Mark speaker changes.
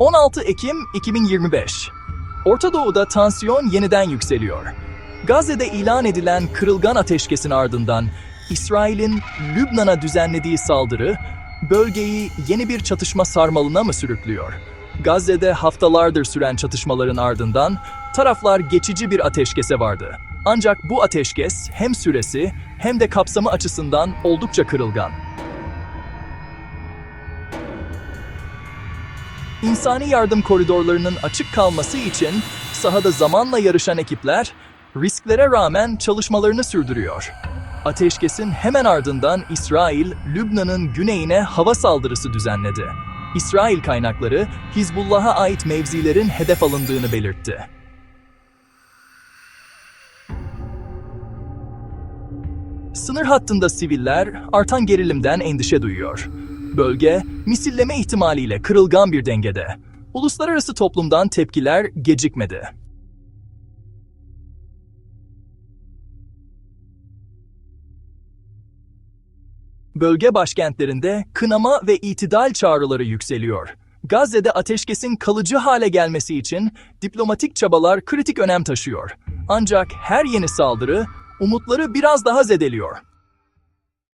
Speaker 1: 16 Ekim 2025 Orta Doğu'da tansiyon yeniden yükseliyor. Gazze'de ilan edilen kırılgan ateşkesin ardından İsrail'in Lübnan'a düzenlediği saldırı bölgeyi yeni bir çatışma sarmalına mı sürüklüyor? Gazze'de haftalardır süren çatışmaların ardından taraflar geçici bir ateşkese vardı. Ancak bu ateşkes hem süresi hem de kapsamı açısından oldukça kırılgan. İnsani yardım koridorlarının açık kalması için sahada zamanla yarışan ekipler risklere rağmen çalışmalarını sürdürüyor. Ateşkesin hemen ardından İsrail, Lübnan'ın güneyine hava saldırısı düzenledi. İsrail kaynakları Hizbullah'a ait mevzilerin hedef alındığını belirtti. Sınır hattında siviller artan gerilimden endişe duyuyor. Bölge, misilleme ihtimaliyle kırılgan bir dengede. Uluslararası toplumdan tepkiler gecikmedi. Bölge başkentlerinde kınama ve itidal çağrıları yükseliyor. Gazze'de ateşkesin kalıcı hale gelmesi için diplomatik çabalar kritik önem taşıyor. Ancak her yeni saldırı umutları biraz daha zedeliyor.